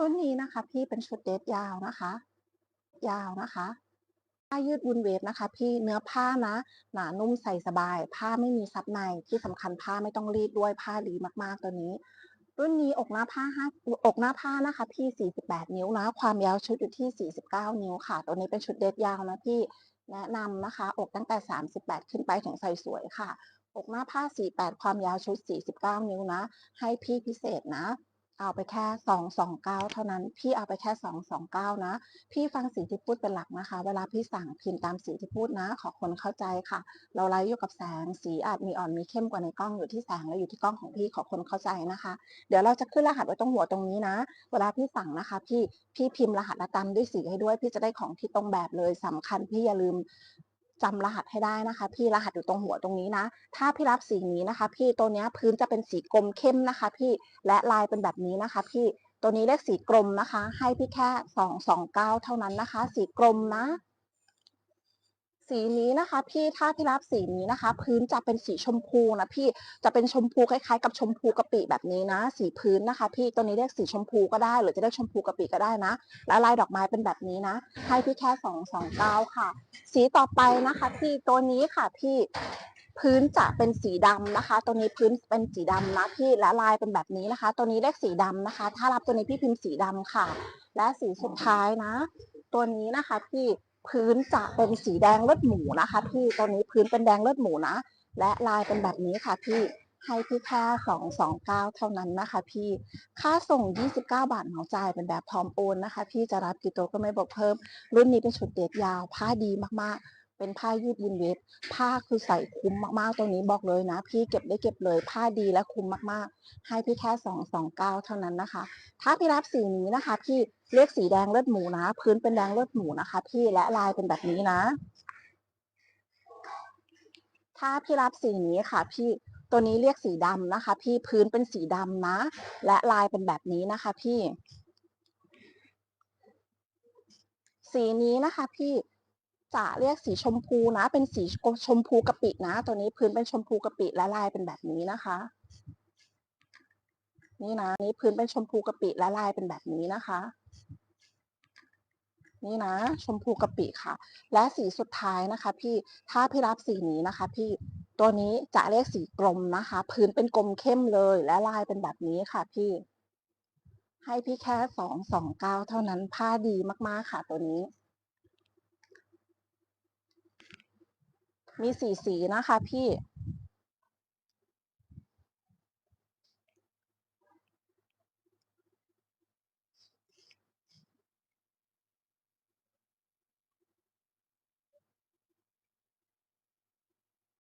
รุ่นนี้นะคะ พี่เป็นชุดเดรสยาวนะคะ ยาวนะคะผ้ายืดวุนเวฟนะคะ พี่เนื้อผ้านะหนานุ่มใส่สบาย ผ้าไม่มีซับในที่สำคัญผ้าไม่ต้องรีดด้วยผ้าดีมากๆตัวนี้ รุ่นนี้อกหน้าผ้าห้าอกหน้าผ้านะคะ พี่ 48 นิ้วนะ ความยาวชุดอยู่ที่ 49 นิ้วค่ะ ตัวนี้เป็นชุดเดรสยาวนะพี่แนะนำนะคะ อกตั้งแต่ 38 ขึ้นไปถึงใส่สวยค่ะ อกหน้าผ้า 48 ความยาวชุด 49 นิ้วนะ ให้พี่พิเศษนะ เอาไปแค่229เก้าเท่านั้น พี่เอาไปแค่229นะ พี่ฟังสีที่พูดเป็นหลักนะคะ เวลาพี่สั่งพิมพ์ตามสีที่พูดนะ ขอคนเข้าใจค่ะ เราไลฟ์อยู่กับแสง สีอาจมีอ่อนมีเข้มกว่าในกล้องอยู่ที่แสงและอยู่ที่กล้องของพี่ขอคนเข้าใจนะคะ เดี๋ยวเราจะขึ้นรหัสไว้ตรงหัวตรงนี้นะ เวลาพี่สั่งนะคะ พี่พี่พิมพ์รหัสและตามด้วยสีให้ด้วย พี่จะได้ของที่ตรงแบบเลยสำคัญพี่อย่าลืม จำรหัสให้ได้นะคะ พี่รหัสอยู่ตรงหัวตรงนี้นะ ถ้าพี่รับสีนี้นะคะ พี่ตัวนี้พื้นจะเป็นสีกลมเข้มนะคะ พี่และลายเป็นแบบนี้นะคะ พี่ตัวนี้เลขสีกลมนะคะ ให้พี่แค่สองสองเก้าเท่านั้นนะคะ สีกลมนะ สีนี้นะคะ พี่ถ้าพี่รับสีนี้นะคะ พื้นจะเป็นสีชมพูนะพี่จะเป็นชมพูคล้ายๆ กับชมพูกะปิแบบนี้นะ สีพื้นนะคะ พี่ตัวนี้เรียกสีชมพูก็ได้ หรือจะเรียกชมพูกะปิก็ได้นะ และลายดอกไม้เป็นแบบนี้นะ ให้พี่แค่สองสองเก้าค่ะ สีต่อไปนะคะ พี่ตัวนี้ค่ะพี่พื้นจะเป็นสีดำนะคะ ตัวนี้พื้นเป็นสีดำนะพี่และลายเป็นแบบนี้นะคะ ตัวนี้เลขสีดำนะคะ ถ้ารับตัวนี้พี่พิมพ์สีดำค่ะ และสีสุดท้ายนะ ตัวนี้นะคะพี่ พื้นจะเป็นสีแดงเลือดหมูนะคะพี่ตอนนี้พื้นเป็นแดงเลือดหมูนะ และลายเป็นแบบนี้ค่ะพี่ให้พี่แค่สองสองเก้าเท่านั้นนะคะ พี่ ค่าส่ง 29 บาทเหมาจ่ายเป็นแบบพร้อมโอนนะคะ พี่จะรับกี่ตัวก็ไม่บอกเพิ่ม รุ่นนี้เป็นชุดเดทยาว ผ้าดีมากๆ เป็นผ้ายืดวินเวฟผ้าคือใส่คุ้มมากๆตรงนี้บอกเลยนะ พี่เก็บได้เก็บเลย ผ้าดีและคุ้มมากๆ ให้พี่แค่2 2 9เท่านั้นนะคะ ถ้าพี่รับสีนี้นะคะ พี่เลือกสีแดงเลือดหมูนะ พื้นเป็นแดงเลือดหมูนะคะ พี่และลายเป็นแบบนี้นะ ถ้าพี่รับสีนี้ค่ะ พี่ตัวนี้เรียกสีดำนะคะ พี่พื้นเป็นสีดำนะ และลายเป็นแบบนี้นะคะ พี่ สีนี้นะคะ พี่ จะเรียกสีชมพูนะ เป็นสีชมพูกะปินะ ตัวนี้พื้นเป็นชมพูกะปิและลายเป็นแบบนี้นะคะ นี่นะนี่พื้นเป็นชมพูกะปิและลายเป็นแบบนี้นะคะ นี่นะ ชมพูกะปิค่ะ และสีสุดท้ายนะคะ พี่ถ้าพี่รับสีนี้นะคะ พี่ตัวนี้จะเรียกสีกลมนะคะ พื้นเป็นกลมเข้มเลยและลายเป็นแบบนี้ค่ะพี่ ให้พี่แค่สองสองเก้าเท่านั้นผ้าดีมากๆค่ะตัวนี้ มีสี่สีนะคะพี่